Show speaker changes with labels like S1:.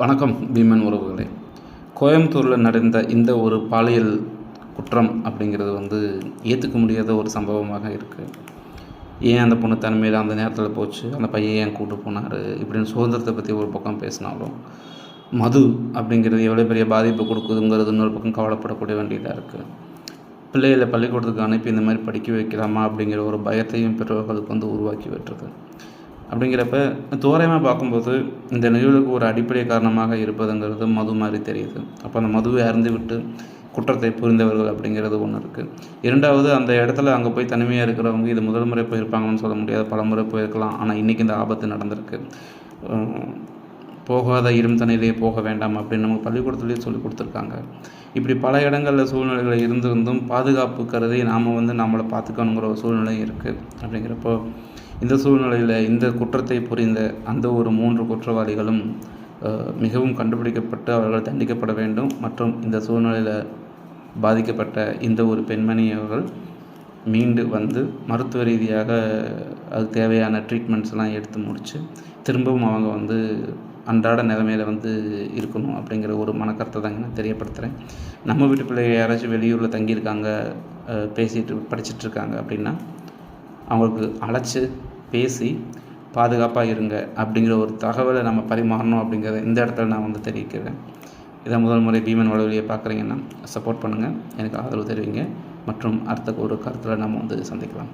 S1: வணக்கம் பீமன் உறவுகளே. கோயம்புத்தூரில் நடந்த இந்த ஒரு பாலியல் குற்றம் அப்படிங்கிறது வந்து ஏற்றுக்க முடியாத ஒரு சம்பவமாக இருக்குது ஏன் அந்த பொண்ணு தனிமையில் அந்த நேரத்தில் போச்சு? அந்த பையன் ஏன் கூட்டு போனார்? இப்படின்னு சுதந்திரத்தை பற்றி ஒரு பக்கம் பேசினாலும் மது அப்படிங்கிறது எவ்வளோ பெரிய பாதிப்பு கொடுக்குதுங்கிறது இன்னொரு பக்கம் கவலைப்படக்கூடிய வேண்டியதாக இருக்குது பிள்ளைகளை பள்ளிக்கூடத்துக்கு அனுப்பி இந்த மாதிரி படிக்க வைக்கலாமா அப்படிங்கிற ஒரு பயத்தையும் பெற்றோர்களுக்கு வந்து உருவாக்கி விட்டுறது அப்படிங்கிறப்ப தோராயமாக பார்க்கும்போது இந்த நிகழ்வுக்கு ஒரு அடிப்படை காரணமாக இருப்பதுங்கிறது மது மாதிரி தெரியுது. அப்போ அந்த மதுவை அருந்து விட்டு குற்றத்தை புரிந்தவர்கள் அப்படிங்கிறது ஒன்று இருக்குது இரண்டாவது அந்த இடத்துல அங்கே போய் தனிமையாக இருக்கிறவங்க இது முதல் முறை போயிருப்பாங்கன்னு சொல்ல முடியாது. பல முறை போயிருக்கலாம். ஆனால் இன்றைக்கி இந்த ஆபத்து நடந்திருக்கு. போகாத இரும் தண்ணியிலே போக வேண்டாம் அப்படின்னு நமக்கு பள்ளிக்கூடத்துலேயே சொல்லி கொடுத்துருக்காங்க. இப்படி பல இடங்களில் சூழ்நிலைகள் இருந்திருந்தும் பாதுகாப்பு கருதி நாம் வந்து நம்மளை பார்த்துக்கணுங்கிற ஒரு சூழ்நிலை இருக்குது அப்படிங்கிறப்போ இந்த சூழ்நிலையில் இந்த குற்றத்தை புரிந்த அந்த ஒரு மூன்று குற்றவாளிகளும் மிகவும் கண்டுபிடிக்கப்பட்டு அவர்கள் தண்டிக்கப்பட வேண்டும். மற்றும் இந்த சூழ்நிலையில் பாதிக்கப்பட்ட இந்த ஒரு பெண்மணி அவர்கள் மீண்டு வந்து மருத்துவ ரீதியாக அது தேவையான ட்ரீட்மெண்ட்ஸ்லாம் எடுத்து முடித்து திரும்பவும் அவங்க வந்து அன்றாட நிலைமையில வந்து இருக்கணும் அப்படிங்கிற ஒரு மனக்கருத்தை தாங்க நான் தெரியப்படுத்துகிறேன் நம்ம வீட்டு பிள்ளைங்க யாராச்சும் வெளியூரில் தங்கியிருக்காங்க பேசிட்டு படிச்சிட்டு இருக்காங்க அப்படின்னா அவங்களுக்கு அழைச்சி பேசி பாதுகாப்பாக இருங்க அப்படிங்கிற ஒரு தகவலை நம்ம பரிமாறணும் அப்படிங்கிறத இந்த இடத்துல நான் வந்து தெரிவிக்கிறேன். இதை முதல் முறை பீமன் வளவழியை பார்க்குறீங்கன்னா சப்போர்ட் பண்ணுங்கள் எனக்கு ஆதரவு தெரிவிங்க. மற்றும் அடுத்த ஒரு கருத்தில் நம்ம வந்து சந்திக்கலாம்.